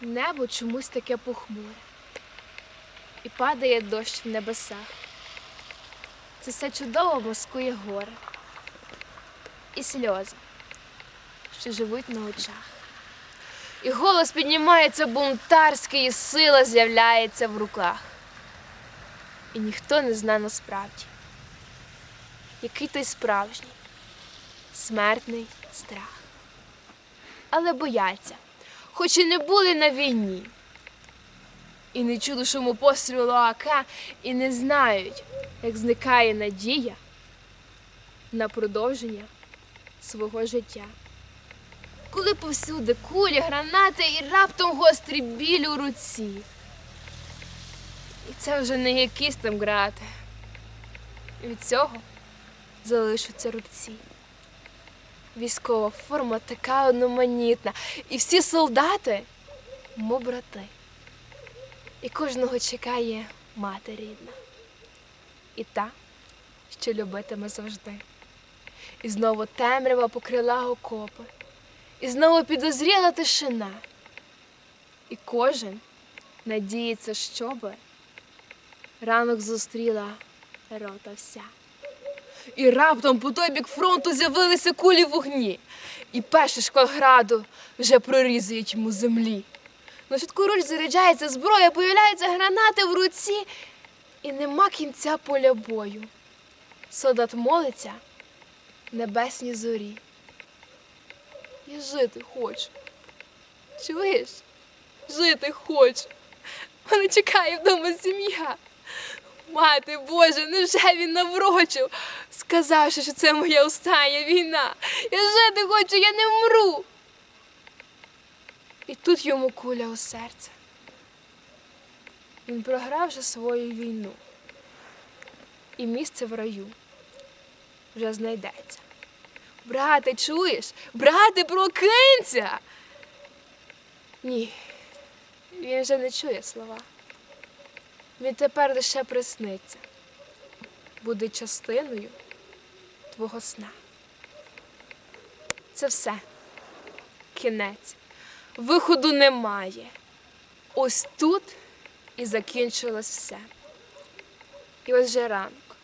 Небо чомусь таке похмуре. І падає дощ в небесах. Це все чудово маскує горе. І сльози, що живуть на очах. І голос піднімається бунтарський, і сила з'являється в руках. І ніхто не зна насправді, який той справжній, смертний страх. Але бояться, хоч і не були на війні. І не чули шуму пострілу АК, і не знають, як зникає надія на продовження свого життя. Коли повсюди кулі, гранати і раптом гострий біль у руці. І це вже не якісь там грати. Від цього залишаться рубці. Військова форма така одноманітна, і всі солдати мов брати. І кожного чекає мати рідна. І та, що любитиме завжди. І знову темрява покрила окопи, і знову підозріла тишина. І кожен надіється, щоби ранок зустріла рота вся. І раптом по той бік фронту з'явилися кулі вогні, і перші шквалграду вже прорізують йому землі. На швидку руч заряджається зброя, появляються гранати в руці, і нема кінця поля бою. Солдат молиться небесній зорі. Я жити хочу. Чуєш? Жити хочу. Мене чекає вдома сім'я. Мати Боже, невже він наврочив, сказавши, що це моя остання війна. Я жити хочу, я не вмру. І тут йому куля у серце. Він програв вже свою війну. І місце в раю вже знайдеться. Брате, чуєш? Брате, прокинься. Ні, він вже не чує слова. Він тепер лише присниться, буде частиною твого сна. Це все. Кінець. Виходу немає. Ось тут і закінчилось все. І ось вже ранок,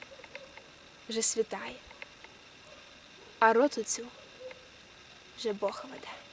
вже світає, а роту цю вже Бог веде.